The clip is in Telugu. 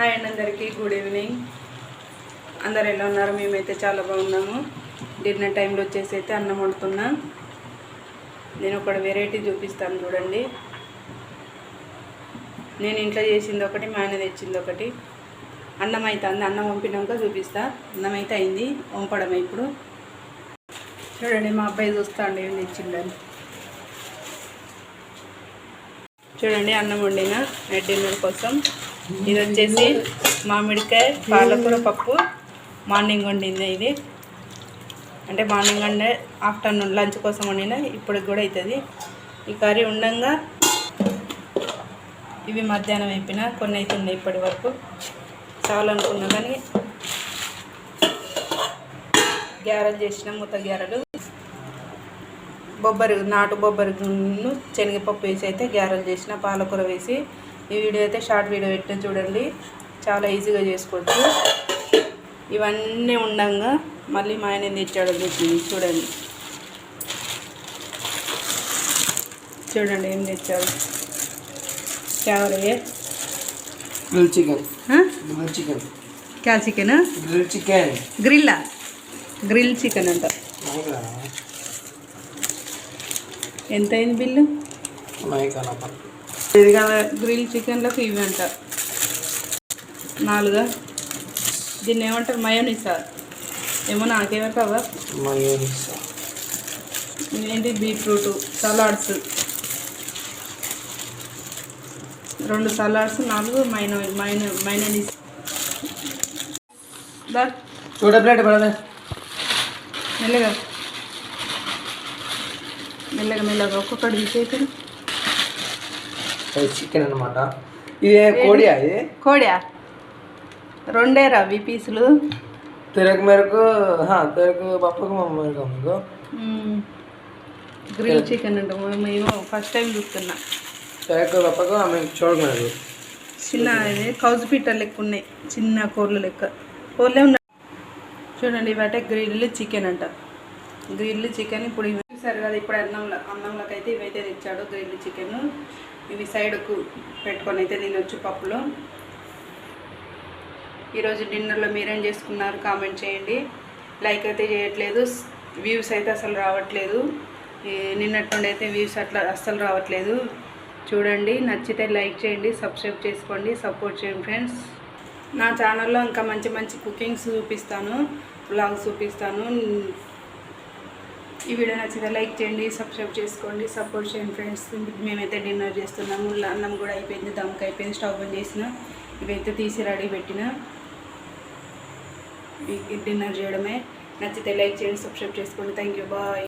హాయ్ అండి అందరికీ గుడ్ ఈవినింగ్ అందరు ఎలా ఉన్నారు? మేమైతే చాలా బాగున్నాము. డిన్నర్ టైంలో వచ్చేసి అయితే అన్నం వండుతున్నా. నేను ఒక వెరైటీ చూపిస్తాను చూడండి. నేను ఇంట్లో చేసింది ఒకటి మా ఆయన తెచ్చింది ఒకటి. అన్నం అవుతుంది అన్నం వంపినాక చూపిస్తా. అన్నం అయితే అయింది. వంపడం ఇప్పుడు. చూడండి మా అబ్బాయి చూస్తా అండి ఏం తెచ్చిండని. చూడండి అన్నం వండిన. నైట్ డిన్నర్ కోసం. ఇది వచ్చేసి మామిడికాయ పాలకూర పప్పు. మార్నింగ్ వండింది ఇది. అంటే మార్నింగ్ వండే ఆఫ్టర్నూన్ లంచ్ కోసం వండిన ఇప్పటికి కూడా అవుతుంది ఈ కర్రీ ఉండంగా ఇవి మధ్యాహ్నం అయిపోయిన కొన్ని అవుతున్నాయి ఇప్పటి వరకు. చాలనుకున్నా కానీ గ్యారెలు చేసిన మూత గ్యారెలు. బొబ్బరి నాటు బొబ్బరిను శనగపప్పు వేసి అయితే గ్యారెలు చేసిన పాలకూర వేసి ఈ వీడియో అయితే షార్ట్ వీడియో పెట్టిన చూడండి. చాలా ఈజీగా చేసుకోవచ్చు. ఇవన్నీ ఉండంగా మళ్ళీ మా ఆయన తెచ్చాడో చూడండి. చూడండి ఏం తెచ్చాడు. క్యావరే గ్రిల్ చికెన్ గ్రిల్ చికెన్ క్యా చికెన్? గ్రిల్ చికెన్ గ్రిల్లా? గ్రిల్ చికెన్ అంట. ఎంత అయింది బిల్లు? ఇది కానీ గ్రిల్ చికెన్లకు ఇవి అంట. నాలుగా. దీన్ని ఏమంటారు? మయోనీసా. ఏమో నాకేమో కావా? మయోనీస్. ఇదేంటి బీట్రూట్ సలాడ్స్. రెండు సలాడ్స్ నాలుగు మైనో మైనో మైననీస్. దా. చూడ ప్లేట్ పడదే? మెల్లగా. మెల్లగా మెల్లగా ఒక్కొక్కటి తీసేసి అది చికెన్ అనమాట ఇది కోడియా ఇది? కోడా రెండే రవి పీసులు. తిరగ మేరకు తిరగ పప్పుకు మేరకు మీకు. గ్రిల్ చికెన్ అంట మేము ఫస్ట్ టైం చూస్తున్నా. తిరగ పప్పుకు ఆమె చూడకూడదు. చిన్న ఇది కౌజు పీట లెక్క ఉన్నాయి. చిన్న కూరలు లెక్క. కూరలే ఉన్నాయి. చూడండి ఇవటే గ్రిల్ చికెన్ అంట. గ్రిల్ చికెన్ ఇప్పుడు ఇవి చూసారు కదా ఇప్పుడు అన్నంలో అన్నంలోకి అయితే ఇవైతే తెచ్చాడు గ్రిల్ చికెన్. ఇవి సైడ్కు పెట్టుకొని అయితే తినొచ్చు పప్పులో. ఈరోజు డిన్నర్లో మీరేం చేసుకున్నారు కామెంట్ చేయండి. లైక్ అయితే చేయట్లేదు వ్యూస్ అయితే అసలు రావట్లేదు. ఈ నిన్నటి నుండి అయితే వ్యూస్ అట్లా అస్సలు రావట్లేదు. చూడండి నచ్చితే లైక్ చేయండి సబ్స్క్రైబ్ చేసుకోండి సపోర్ట్ చేయండి ఫ్రెండ్స్. నా ఛానల్లో ఇంకా మంచి మంచి కుకింగ్స్ చూపిస్తాను బ్లాగ్స్ చూపిస్తాను. ఈ వీడియో నచ్చితే లైక్ చేయండి సబ్స్క్రైబ్ చేసుకోండి సపోర్ట్ చేయండి ఫ్రెండ్స్. మేమైతే డిన్నర్ చేస్తున్నాము. అన్నం కూడా అయిపోయింది దమ్కి అయిపోయింది స్టవ్ ఆన్ చేసిన. ఇవైతే తీసి రెడీ పెట్టిన. డిన్నర్ చేయడమే. నచ్చితే లైక్ చేయండి సబ్స్క్రైబ్ చేసుకోండి. Thank you. బాయ్.